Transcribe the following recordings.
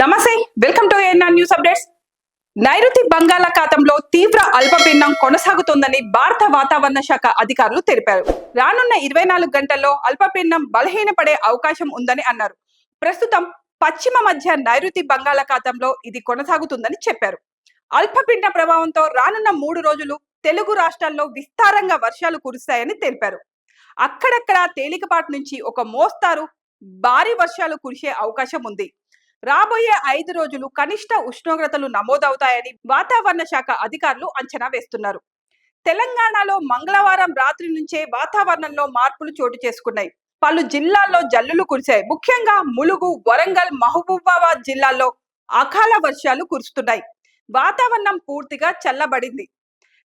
నమస్తే welcome to ANR news updates నైరుతి బంగాళాఖాతంలో తీవ్ర అల్పపీడనం కొనసాగుతోందని భారత వాతావరణ శాఖ అధికారులు తెలిపారు. రానున్న ఇరవై నాలుగు గంటల్లో అల్పపీడనం బలహీనపడే అవకాశం ఉందని అన్నారు. ప్రస్తుతం పశ్చిమ మధ్య నైరుతి బంగాళాఖాతంలో ఇది కొనసాగుతుందని చెప్పారు. అల్పపీడన ప్రభావంతో రానున్న మూడు రోజులు తెలుగు రాష్ట్రాల్లో విస్తారంగా వర్షాలు కురుస్తాయని తెలిపారు. అక్కడక్కడ తేలికపాటి నుంచి ఒక మోస్తారు భారీ వర్షాలు కురిసే అవకాశం ఉంది. రాబోయే ఐదు రోజులు కనిష్ట ఉష్ణోగ్రతలు నమోదవుతాయని వాతావరణ శాఖ అధికారులు అంచనా వేస్తున్నారు. తెలంగాణలో మంగళవారం రాత్రి నుంచే వాతావరణంలో మార్పులు చోటు చేసుకున్నాయి. పలు జిల్లాల్లో జల్లులు కురిశాయి. ముఖ్యంగా ములుగు వరంగల్ మహబూబాబాద్ జిల్లాల్లో అకాల వర్షాలు కురుస్తున్నాయి. వాతావరణం పూర్తిగా చల్లబడింది.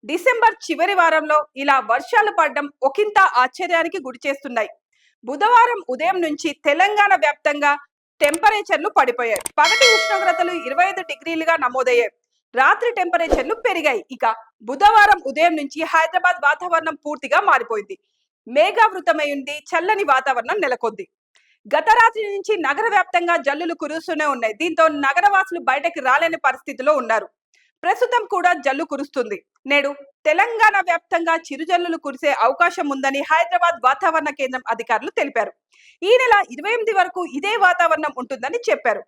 డిసెంబర్ చివరి వారంలో ఇలా వర్షాలు పడడం ఒకంత ఆశ్చర్యానికి గురి చేస్తున్నాయి బుధవారం ఉదయం నుంచి తెలంగాణ వ్యాప్తంగా టెంపరేచర్లు పడిపోయాయి. పగటి ఉష్ణోగ్రతలు ఇరవై ఐదు డిగ్రీలుగా నమోదయ్యాయి. రాత్రి టెంపరేచర్లు పెరిగాయి. ఇక బుధవారం ఉదయం నుంచి హైదరాబాద్ వాతావరణం పూర్తిగా మారిపోయింది. మేఘావృతమై ఉంది చల్లని వాతావరణం నెలకొంది. గత రాత్రి నుంచి నగర వ్యాప్తంగా జల్లులు కురుస్తూనే ఉన్నాయి. దీంతో నగరవాసులు బయటకి రాలేని పరిస్థితిలో ఉన్నారు. ప్రస్తుతం కూడా జల్లు కురుస్తుంది. నేడు తెలంగాణ వ్యాప్తంగా చిరుజల్లులు కురిసే అవకాశం ఉందని హైదరాబాద్ వాతావరణ కేంద్రం అధికారులు తెలిపారు. ఈ నెల ఇరవై ఎనిమిది వరకు ఇదే వాతావరణం ఉంటుందని చెప్పారు.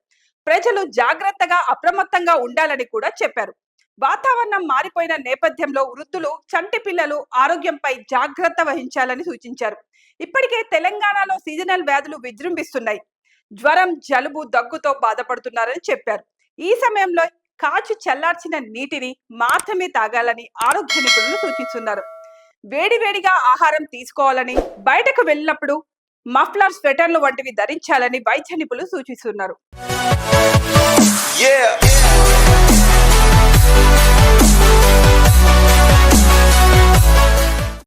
ప్రజలు జాగ్రత్తగా అప్రమత్తంగా ఉండాలని కూడా చెప్పారు. వాతావరణం మారిపోయిన నేపథ్యంలో వృద్ధులు చంటి పిల్లలు ఆరోగ్యంపై జాగ్రత్త వహించాలని సూచించారు. ఇప్పటికే తెలంగాణలో సీజనల్ వ్యాధులు విజృంభిస్తున్నాయి. జ్వరం జలుబు దగ్గుతో బాధపడుతున్నారని చెప్పారు. ఈ సమయంలో కాచు చల్లార్చిన నీటిని మాత్రమే తాగాలని ఆరోగ్య నిపుణులు సూచిస్తున్నారు వేడివేడిగా ఆహారం తీసుకోవాలని బయటకు వెళ్ళినప్పుడు మఫ్లర్ స్వెటర్లు వంటివి ధరించాలని వైద్య నిపుణులు సూచిస్తున్నారు Yeah.